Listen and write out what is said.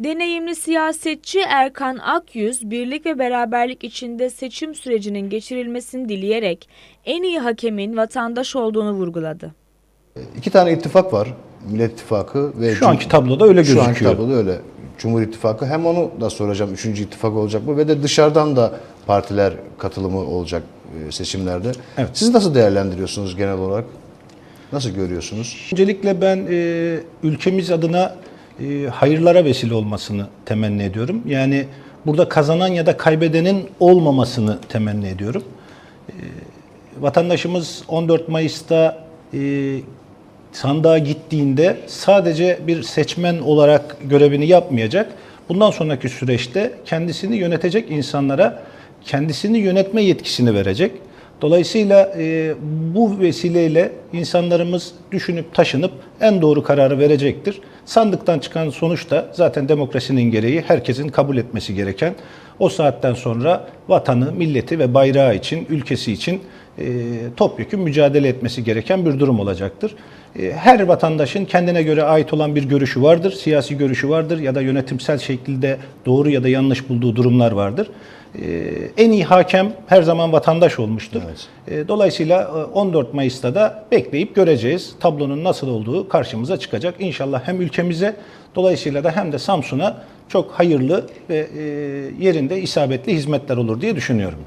Deneyimli siyasetçi Erkan Akyüz, birlik ve beraberlik içinde seçim sürecinin geçirilmesini dileyerek en iyi hakemin vatandaş olduğunu vurguladı. İki tane ittifak var. Millet İttifakı ve Şu anki tabloda öyle Şu anki gözüküyor. tabloda öyle. Cumhur İttifakı hem onu da soracağım. Üçüncü ittifak olacak mı? Ve de dışarıdan da partiler katılımı olacak e, seçimlerde. Evet. Siz nasıl değerlendiriyorsunuz genel olarak? Nasıl görüyorsunuz? Öncelikle ben e, ülkemiz adına e, hayırlara vesile olmasını temenni ediyorum. Yani burada kazanan ya da kaybedenin olmamasını temenni ediyorum. E, vatandaşımız 14 Mayıs'ta e, sandığa gittiğinde sadece bir seçmen olarak görevini yapmayacak. Bundan sonraki süreçte kendisini yönetecek insanlara kendisini yönetme yetkisini verecek. Dolayısıyla e, bu vesileyle insanlarımız düşünüp taşınıp en doğru kararı verecektir. Sandıktan çıkan sonuç da zaten demokrasinin gereği herkesin kabul etmesi gereken o saatten sonra vatanı, milleti ve bayrağı için, ülkesi için e, topyekun mücadele etmesi gereken bir durum olacaktır. E, Her vatandaşın kendine göre ait olan bir görüşü vardır, siyasi görüşü vardır ya da yönetimsel şekilde doğru ya da yanlış bulduğu durumlar vardır. E, En iyi hakem her zaman vatandaş olmuştur. E, Dolayısıyla e, 14 Mayıs'ta da bekleyip göreceğiz. Tablonun nasıl olduğu karşımıza çıkacak. İnşallah hem ülkemize dolayısıyla da hem de Samsun'a çok hayırlı ve e, yerinde isabetli hizmetler olur diye düşünüyorum.